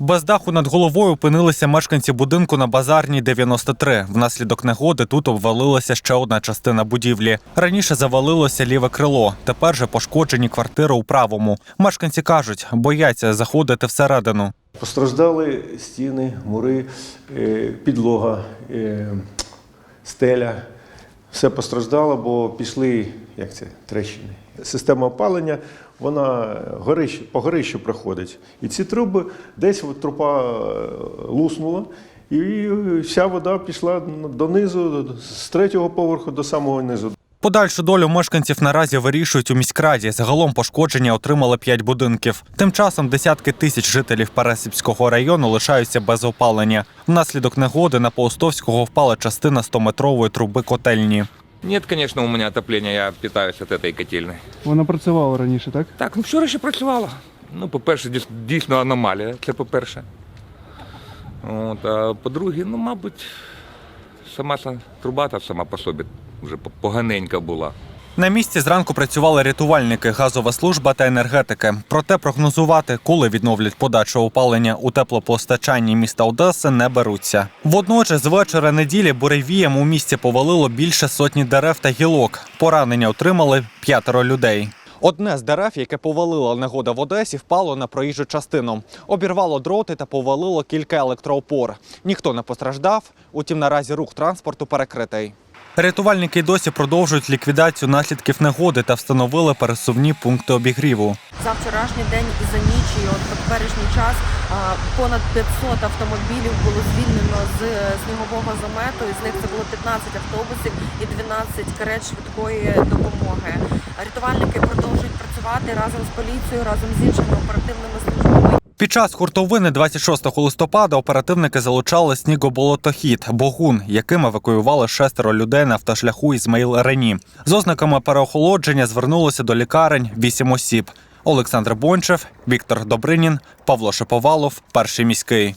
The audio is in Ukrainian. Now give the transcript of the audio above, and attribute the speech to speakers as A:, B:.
A: Без даху над головою опинилися мешканці будинку на базарній 93. Внаслідок негоди тут обвалилася ще одна частина будівлі. Раніше завалилося ліве крило. Тепер же пошкоджені квартири у правому. Мешканці кажуть, бояться заходити всередину.
B: Постраждали стіни, мури, е, підлога, е, стеля. Все постраждало, бо пішли як це, трещини. Система опалення, вона горище, по горищу проходить. І ці труби, десь от труба е, луснула, і вся вода пішла донизу, з третього поверху до самого низу.
A: Подальшу долю мешканців наразі вирішують у міськраді. Загалом пошкодження отримали п'ять будинків. Тим часом десятки тисяч жителів Пересипського району лишаються без опалення. Внаслідок негоди на Паустовського впала частина 100-метрової труби котельні.
C: Нет, конечно, у меня отопления, я питаюсь от этой котельной.
D: Вона працювала раніше, так?
C: Так, ну вчора ще працювала. Ну, по-перше, дійсно аномалія, це по-перше. От, а по-друге, ну, мабуть, сама труба та сама по собі вже по- поганенька була.
A: На місці зранку працювали рятувальники, газова служба та енергетики. Проте прогнозувати, коли відновлять подачу опалення у теплопостачанні міста Одеси, не беруться. Водночас, з вечора неділі буревієм у місті повалило більше сотні дерев та гілок. Поранення отримали п'ятеро людей. Одне з дерев, яке повалила негода в Одесі, впало на проїжджу частину. Обірвало дроти та повалило кілька електроопор. Ніхто не постраждав, утім наразі рух транспорту перекритий. Рятувальники й досі продовжують ліквідацію наслідків негоди та встановили пересувні пункти обігріву.
E: За вчорашній день і за ніч, і от теперішній час понад 500 автомобілів було звільнено з е, снігового замету. Із них це було 15 автобусів і 12 карет швидкої допомоги. Рятувальники працювати разом з поліцією, разом з іншими оперативними службами.
A: Під час хуртовини 26 листопада оперативники залучали снігоболотохід Богун, яким евакуювали шестеро людей на автошляху Ізмаїл Рені. З ознаками переохолодження звернулося до лікарень вісім осіб. Олександр Бончев, Віктор Добринін, Павло Шиповалов, перший міський.